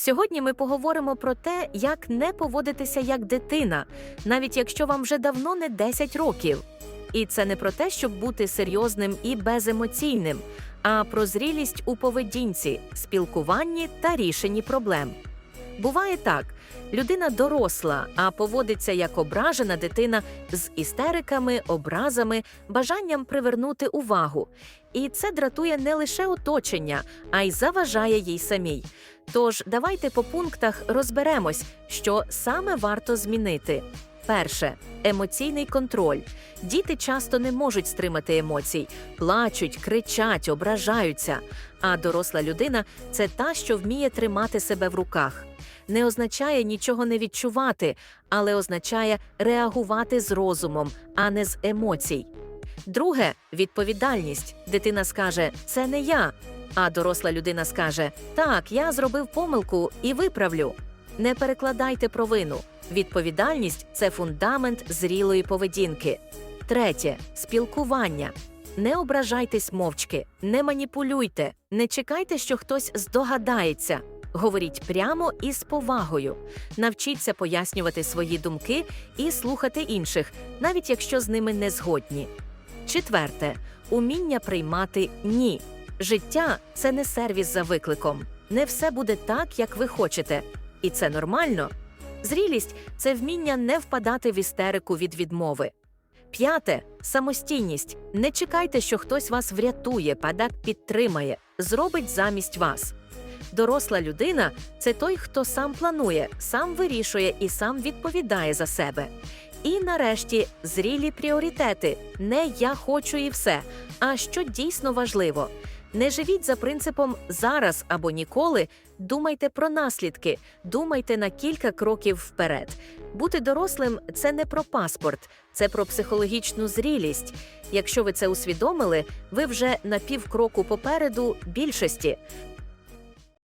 Сьогодні ми поговоримо про те, як не поводитися як дитина, навіть якщо вам вже давно не 10 років. І це не про те, щоб бути серйозним і беземоційним, а про зрілість у поведінці, спілкуванні та рішенні проблем. Буває так: людина доросла, а поводиться як ображена дитина з істериками, образами, бажанням привернути увагу. І це дратує не лише оточення, а й заважає їй самій. Тож давайте по пунктах розберемось, що саме варто змінити. Перше емоційний контроль. Діти часто не можуть стримати емоцій, плачуть, кричать, ображаються. А доросла людина це та, що вміє тримати себе в руках. Не означає нічого не відчувати, але означає реагувати з розумом, а не з емоцій. Друге відповідальність. Дитина скаже Це не я. А доросла людина скаже Так, я зробив помилку і виправлю. Не перекладайте провину. Відповідальність це фундамент зрілої поведінки. Третє спілкування. Не ображайтесь мовчки, не маніпулюйте, не чекайте, що хтось здогадається. Говоріть прямо і з повагою. Навчіться пояснювати свої думки і слухати інших, навіть якщо з ними не згодні. Четверте уміння приймати ні. Життя це не сервіс за викликом. Не все буде так, як ви хочете, і це нормально. Зрілість це вміння не впадати в істерику від відмови. П'яте самостійність. Не чекайте, що хтось вас врятує, падак підтримає, зробить замість вас. Доросла людина це той, хто сам планує, сам вирішує і сам відповідає за себе. І нарешті зрілі пріоритети не я хочу і все, а що дійсно важливо. Не живіть за принципом зараз або ніколи. Думайте про наслідки, думайте на кілька кроків вперед. Бути дорослим це не про паспорт, це про психологічну зрілість. Якщо ви це усвідомили, ви вже на півкроку попереду більшості.